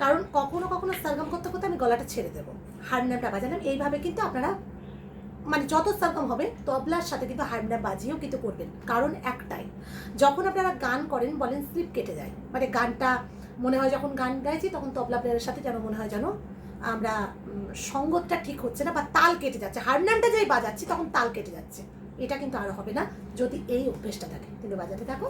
কারণ কখনও কখনো স্যালগম করতে করতে আমি গলাটা ছেড়ে দেবো। হারমোনিয়ামটা বাজালাম, এইভাবে কিন্তু আপনারা মানে যত সারকম হবে, তবলার সাথে কিন্তু হারমোনিয়াম বাজিয়েও কিন্তু করবেন। কারণ একটাই, যখন আপনারা গান করেন, বলেন স্লিপ কেটে যায়। মানে গানটা মনে হয় যখন গান গাইছি, তখন তবলা প্লেয়ারের সাথে যেন মনে হয় যেন আমরা সঙ্গতটা ঠিক হচ্ছে না বা তাল কেটে যাচ্ছে। হারমোনিয়ামটা যেই বাজাচ্ছি, তখন তাল কেটে যাচ্ছে। এটা কিন্তু আর হবে না, যদি এই অভ্যেসটা থাকে। কিন্তু বাজাতে থাকো।